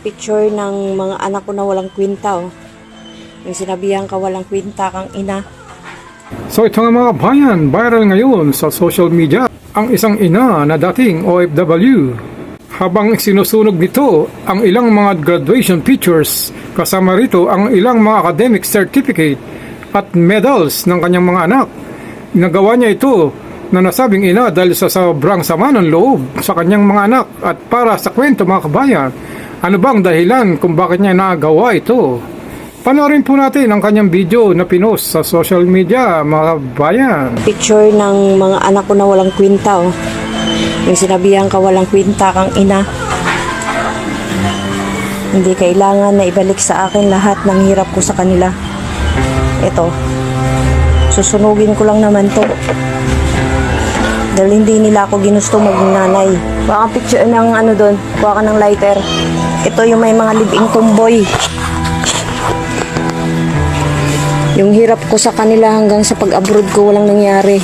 picture ng mga anak ko na walang kwinta oh. Yung sinabihan ka walang kwinta kang ina. So ito nga mga bayan, viral ngayon sa social media ang isang ina na dating OFW. Habang sinusunog nito ang ilang mga graduation pictures, kasama rito ang ilang mga academic certificate at medals ng kanyang mga anak. Nagawa niya ito na nasabing ina dahil sa sobrang sama ng loob sa kanyang mga anak at para sa kwento mga kabayan, ano bang dahilan kung bakit niya nagawa ito? Panoorin po natin ang kanyang video na pinost sa social media, mga bayan. Picture ng mga anak ko na walang kwinta oh. Yung sinabihan ka walang kwinta kang ina. Hindi kailangan na ibalik sa akin lahat ng hirap ko sa kanila. Ito. Susunugin ko lang naman to. Dahil hindi nila ako ginusto maging nanay. Kang picture ng ano doon. Kuha ka ng lighter. Ito yung may mga libing tumboy. Yung hirap ko sa kanila hanggang sa pag-abroad ko walang nangyari.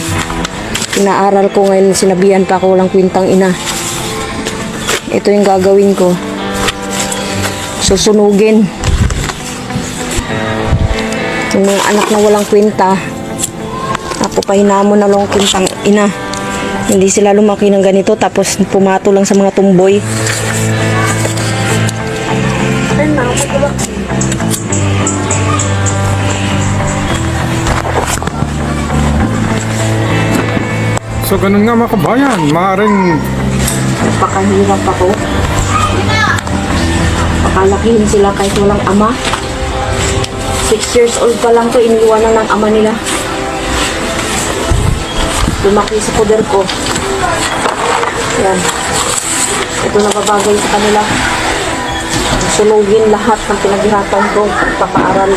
Pinaaral ko ngayon, sinabihan pa ako walang kwintang ina. Ito yung gagawin ko. Susunugin. Yung mga anak na walang kwinta, ako pa hinamon na lang kwintang ina. Hindi sila lumaki ng ganito tapos pumato lang sa mga tumboy. So ganun nga mga kabayan, maaaring Napakahirap ako. Pakalakihin sila kahit walang ama. Six years old pa lang to, iniwanan ng ama nila. Lumaki sa poder ko. Yan. Ito nababagay sa kanila. Sunugin lahat ng pinaghirapan ko, pagpapaaral.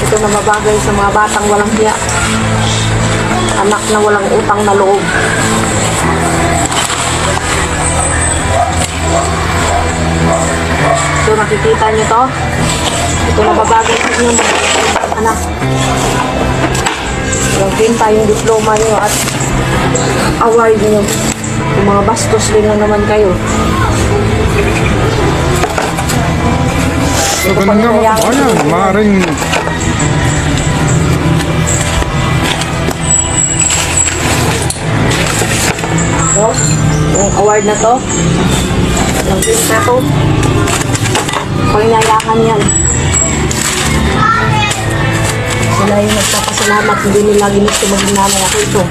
Ito na mabagay sa mga batang walang hiya. Anak na walang utang na loob. So nakikita niyo to? Ito na mabagay sa inyo mga anak. Yung pinta yung diploma niyo at award niyo. Yung mga bastos din lang naman kayo. So ganun nga mga kabayan, maaaring No? Yung award na to. Yung gift na to. Pangyayakan yan. Sila yung nagpapasalamat. Hindi nila ginusto maging nanay ako ito.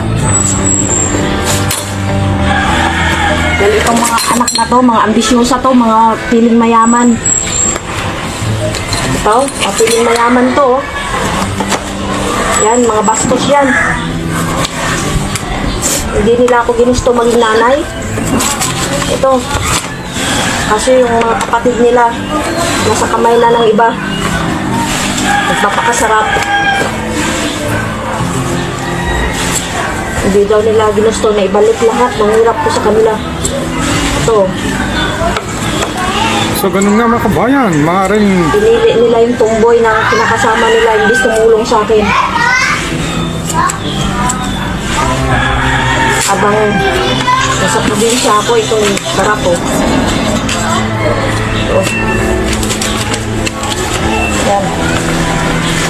Dahil itong mga anak na to, mga ambisyosa to, mga piling mayaman. Ito, mga piling mayaman to. oh. Yan, mga bastos yan. Hindi nila ako ginusto maging nanay. Ito. Kasi yung mga kapatid nila, nasa kamay na ng iba. Nagpapakasarap. Hindi daw nila ginusto na ibalik lahat ng hirap ko sa kanila. Ito. so ganun nga mga kabayan, maaaring Pinili nila yung tumboy na kinakasama nila imbis tumulong sa akin. Abang nasa probinsya ako, itong sarap po. Ito. Yan.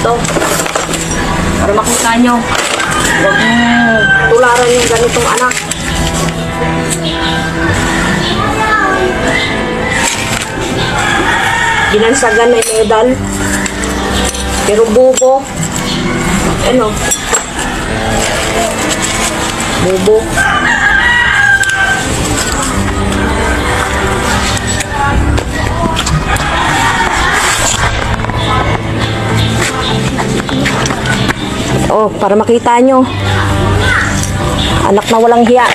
Ito. Para makita nyo. Huwag tularan yung ganitong anak. Ginansagan na yung medal. Pero bubo. Ano? Bubo. Oh, para makita nyo. Anak na walang hiya.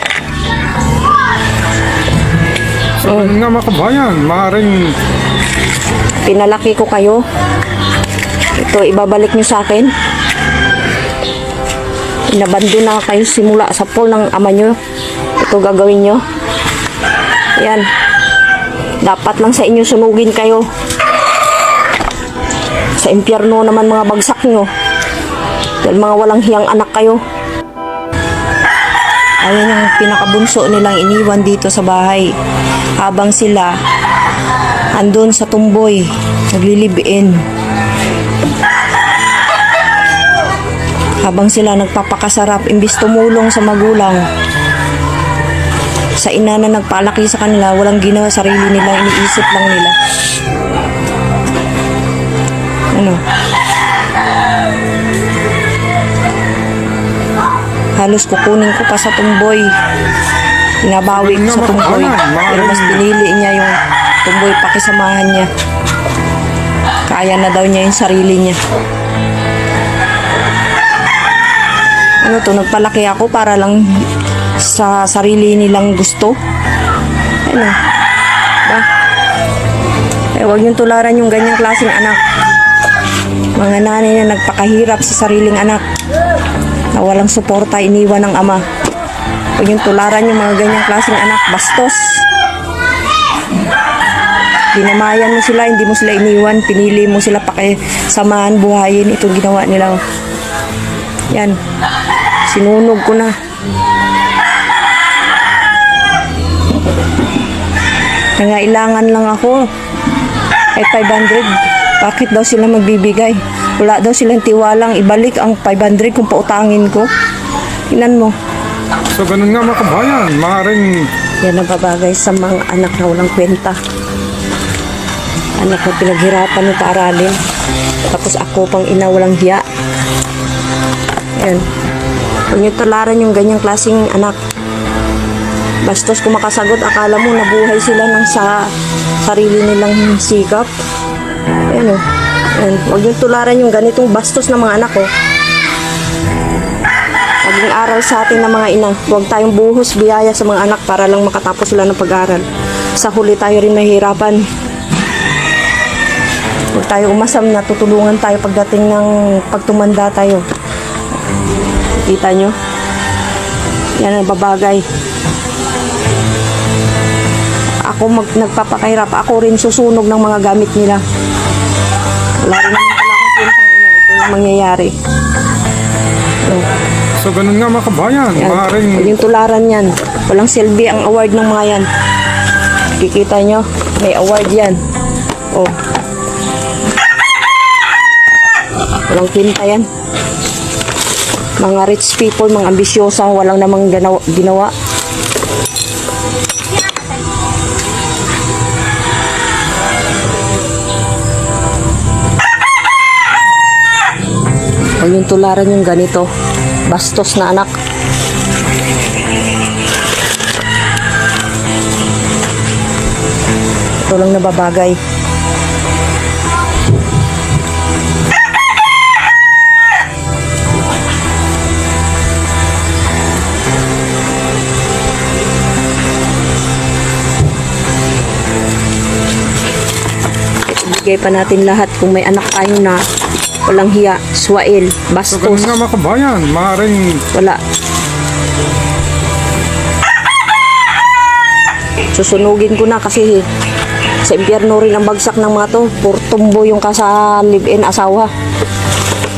so ganun nga mga kabayan, maaaring Pinalaki ko kayo. Ito, ibabalik nyo sa akin. Pinabando na kayo simula sa pool ng ama nyo. Ito gagawin nyo. Yan. Dapat lang sa inyo sunugin kayo. Sa impyerno naman mga bagsak nyo. Dahil mga walang hiyang anak kayo. Ayun yung pinakabunso nilang iniwan dito sa bahay. Habang sila andun sa tumboy, naglilibin. Habang sila nagpapakasarap, imbis tumulong sa magulang, sa ina na nagpalaki sa kanila, walang ginawa sarili nila, iniisip lang nila. Ano? Halos kukunin ko pa sa tumboy. Pinabawi ko sa tumboy. Pero mas pinili niya yung tumboy pakisamahan niya. Kaya na daw niya yung sarili niya. Ano to, nagpalaki ako para lang sa sarili nilang gusto. Ano? Ba? Eh, huwag niyong tularan yung ganyang klaseng anak. Mga nanay na nagpakahirap sa sariling anak na walang suporta iniwan ng ama. Huwag yung tularan yung mga ganyang klaseng anak. Bastos. Dinamayan mo sila, hindi mo sila iniwan. Pinili mo sila pakisamahan, buhayin. Ito ginawa nila. Yan. Sinunog ko na. Nangailangan lang ako. Ay 500. Bakit daw sila magbibigay? Wala daw silang tiwalang ibalik ang 500 kung pautangin ko. Tingnan mo. So ganun nga mga kabayan, maaaring Yan ang babagay sa mga anak na walang kwenta. Anak na pinaghirapan ng paaralin. Tapos ako pang ina walang hiya. Yan. Huwag niyo tularan yung ganyang klaseng anak. Bastos kung makasagot, akala mo nabuhay sila ng sa sarili nilang sikap. Ayan o. Ayan. Huwag niyo tularan yung ganitong bastos ng mga anak ko. Maging aral sa atin ng mga ina. Huwag tayong buhos biyaya sa mga anak para lang makatapos sila ng pag-aaral. Sa huli tayo rin mahihirapan. Huwag tayo umasam na tutulungan tayo pagdating ng pagtumanda tayo. Kita nyo? Yan ang babagay. Ako mag, nagpapakahirap. Ako rin susunog ng mga gamit nila. Wala rin naman pala akong kwentang ina. Ito yung mangyayari. So, So ganun nga mga kabayan, yan. maaaring yung tularan yan. Walang silbi ang award ng mga yan. Kikita nyo, may award yan. Oh. Walang kwenta yan. Mga rich people, mga ambisyosa, walang namang ganawa, ginawa. Huwag yung tularan yung ganito. Bastos na anak. Ito lang nababagay. Bigay pa natin lahat kung may anak tayo na walang hiya, swail, so ganun bastos, nga mga kabayan, maaaring wala. Susunugin ko na kasi sa impyerno rin ang bagsak ng mga to. Puro tumbo yung kasa live-in asawa.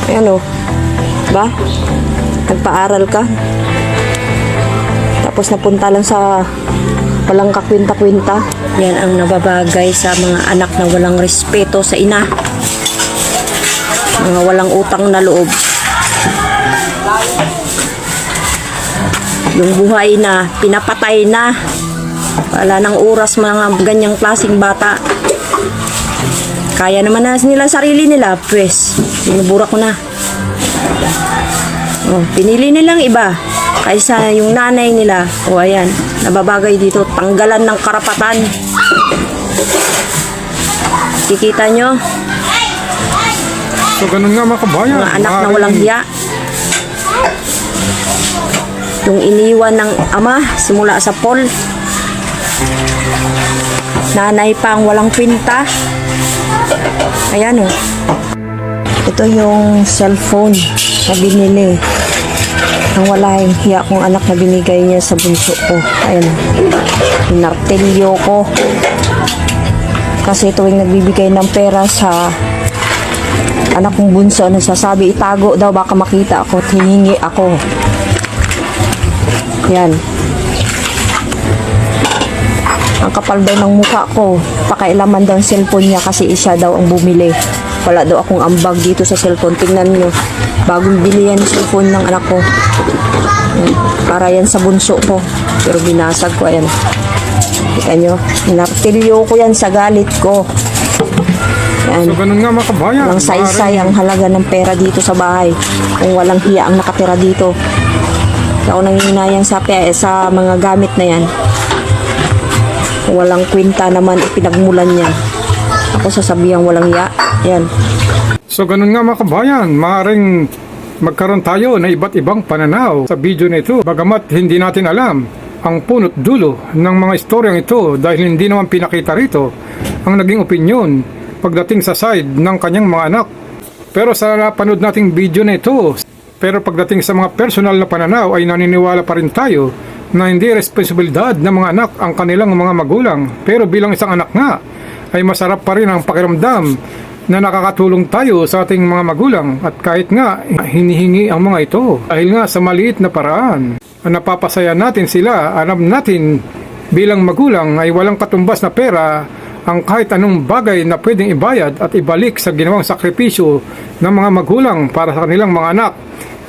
Ayan o. Ba? Nagpaaral ka. Tapos napunta lang sa walang kakwinta-kwinta. Yan ang nababagay sa mga anak na walang respeto sa ina. Mga walang utang na loob. Yung buhay na, pinapatay na. Wala nang oras mga ganyang klaseng bata. Kaya naman na nila sarili nila, pues, binubura ko na. Oh, pinili nilang iba kaysa yung nanay nila. O ayan, nababagay dito, tanggalan ng karapatan. Kikita nyo, so ganun nga mga kabayan, mga anak na walang hiya. Yung iniwan ng ama simula sa Paul. Nanay pa ang walang pinta. Ayan o. Ito yung cellphone na binili. Ang wala yung hiya kong anak na binigay niya sa bunso ko. Ayan o. Pinartelyo ko. Kasi tuwing nagbibigay ng pera sa anak kong bunso, nagsasabi itago daw baka makita ako at hihingi ako. Yan. Ang kapal daw ng mukha ko. Pakailaman daw ang cellphone niya kasi siya daw ang bumili. Wala daw akong ambag dito sa cellphone. Tingnan nyo. Bagong bili yan cellphone ng anak ko. Yan. Para yan sa bunso ko. Pero binasag ko. Ayan. Kita nyo. Hinartilyo ko yan sa galit ko. Yan. So ganun nga mga kabayan. Walang saysay ang halaga ng pera dito sa bahay. Kung walang hiya ang nakatira dito. Ako nanginayang sa, pe- sa mga gamit na yan. Kung walang kwenta naman, ipinagmulan niya. Ako sasabihan walang hiya. Yan. So ganun nga mga kabayan, maaaring magkaroon tayo ng iba't ibang pananaw sa video na ito. Bagamat hindi natin alam ang punot dulo ng mga istoryang ito dahil hindi naman pinakita rito ang naging opinyon pagdating sa side ng kanyang mga anak. Pero sa napanood nating video na ito, pero pagdating sa mga personal na pananaw ay naniniwala pa rin tayo na hindi responsibilidad ng mga anak ang kanilang mga magulang. Pero bilang isang anak nga, ay masarap pa rin ang pakiramdam na nakakatulong tayo sa ating mga magulang at kahit nga hinihingi ang mga ito dahil nga sa maliit na paraan ang napapasaya natin sila alam natin bilang magulang ay walang katumbas na pera ang kahit anong bagay na pwedeng ibayad at ibalik sa ginawang sakripisyo ng mga magulang para sa kanilang mga anak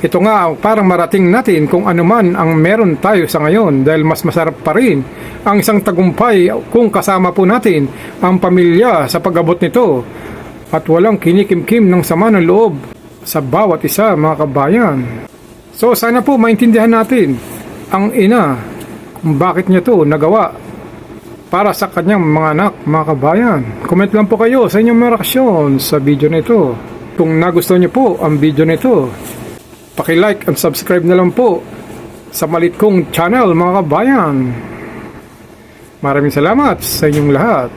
ito nga ang parang marating natin kung ano man ang meron tayo sa ngayon dahil mas masarap pa rin ang isang tagumpay kung kasama po natin ang pamilya sa pag-abot nito at walang kinikimkim ng sama ng loob sa bawat isa mga kabayan. So sana po maintindihan natin ang ina kung bakit niya to nagawa para sa kanyang mga anak, mga kabayan. Comment lang po kayo sa inyong mga reaksyon sa video na ito. Kung nagustuhan niyo po ang video na ito, Paki-like and subscribe na lang po sa malit kong channel mga kabayan. Maraming salamat sa inyong lahat.